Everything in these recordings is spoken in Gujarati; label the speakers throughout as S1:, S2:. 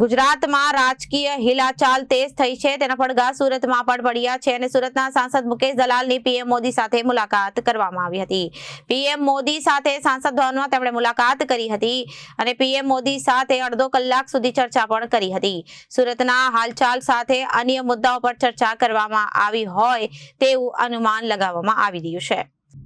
S1: ગુજરાતમાં રાજકીય હિલાચાલ તેજ થઈ છે. તેના પડઘા સુરતમાં પણ પડ્યા છે અને સુરતના સાંસદ મુકેશ દલાલની પીએમ મોદી સાથે મુલાકાત કરવામાં આવી હતી. પીએમ મોદી સાથે સાંસદ ભવનમાં તેમણે મુલાકાત કરી હતી અને પીએમ મોદી સાથે અડધો કલાક સુધી ચર્ચા પણ કરી હતી. સુરતના હાલચાલ સાથે અન્ય મુદ્દાઓ પર ચર્ચા કરવામાં આવી હોય તેવું અનુમાન લગાવવામાં આવી રહ્યું છે.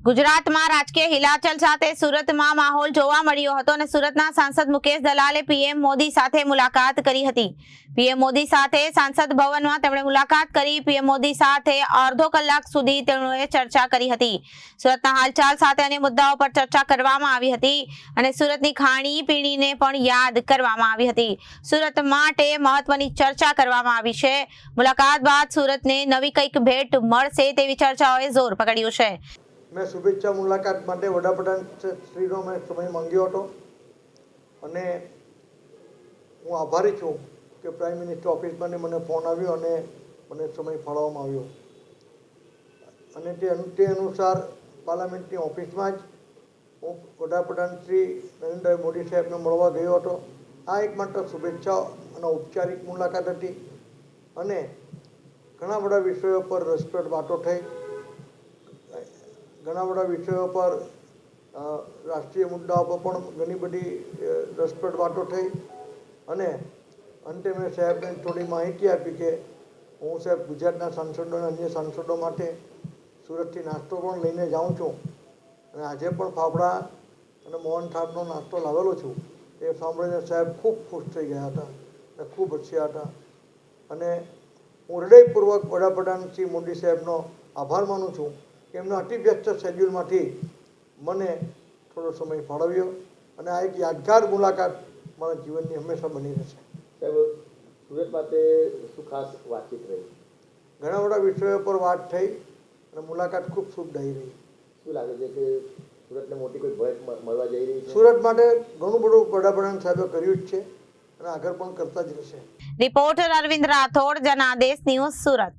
S1: ગુજરાતમાં રાજકીય હિલાચલ સાથે સુરતમાં માહોલ જોવા મળ્યો હતો અને સુરતના સાંસદ મુકેશ દલાલે પીએમ મોદી સાથે મુલાકાત કરી હતી. પીએમ મોદી સાથે સાંસદ ભવનમાં તેમણે મુલાકાત કરી. પીએમ મોદી સાથે અડધો કલાક સુધી તેમણે ચર્ચા કરી હતી. સુરતના હાલચાલ સાથે અન્ય મુદ્દાઓ પર ચર્ચા કરવામાં આવી હતી અને સુરતની ખાણી પીણીને પણ યાદ કરવામાં આવી હતી. સુરત માટે મહત્વની ચર્ચા કરવામાં આવી છે. મુલાકાત બાદ સુરતને નવી કંઈક ભેટ મળશે તેવી ચર્ચાઓએ જોર પકડ્યું છે.
S2: મેં શુભેચ્છા મુલાકાત માટે વડાપ્રધાન શ્રીનો મેં સમય માંગ્યો હતો. અને હું આભારી છું કે પ્રાઇમ મિનિસ્ટર ઓફિસમાંથી મને ફોન આવ્યો અને મને સમય ફાળવવામાં આવ્યો. અને તે તે અનુસાર પાર્લામેન્ટની ઓફિસમાં જ હું વડાપ્રધાન શ્રી નરેન્દ્ર મોદી સાહેબને મળવા ગયો હતો. આ એક માત્ર શુભેચ્છા અને ઔપચારિક મુલાકાત હતી. અને ઘણા બધા વિષયો પર રસપ્રદ વાતો થઈ. ઘણા બધા વિષયો પર રાષ્ટ્રીય મુદ્દાઓ પર પણ ઘણી બધી રસપ્રદ વાતો થઈ. અને અંતે મેં સાહેબને થોડી માહિતી આપી કે હું સાહેબ ગુજરાતના સાંસદો અને અન્ય સાંસદો માટે સુરતથી નાસ્તો પણ લઈને જાઉં છું. અને આજે પણ ફાફડા અને મોહન થાળનો નાસ્તો લાવેલો છું. એ સાંભળીને સાહેબ ખૂબ ખુશ થઈ ગયા હતા અને ખૂબ હસ્યા હતા. અને હું હૃદયપૂર્વક વડાપ્રધાન શ્રી મોદી સાહેબનો આભાર માનું છું. એમના અતિ વ્યસ્ત શેડ્યુલમાંથી મને થોડો સમય ફાળવ્યો અને આ એક યાદગાર મુલાકાત મારા જીવનની હંમેશા બની રહેશે.
S3: સાહેબ સુરત માટે શું ખાસ વાતચીત રહી?
S2: ઘણા બધા વિષયો પર વાત થઈ અને મુલાકાત ખૂબ સુખદાયી રહી.
S3: શું લાગે છે કે સુરતને મોટી કોઈ ભેટ મળવા જઈ રહી છે?
S2: સુરત માટે ઘણું બધું વડાપ્રધાન સાહેબે કર્યું જ છે અને આગળ પણ કરતા જ રહેશે.
S1: Reporter Arvind Rathod Janadesh news Surat.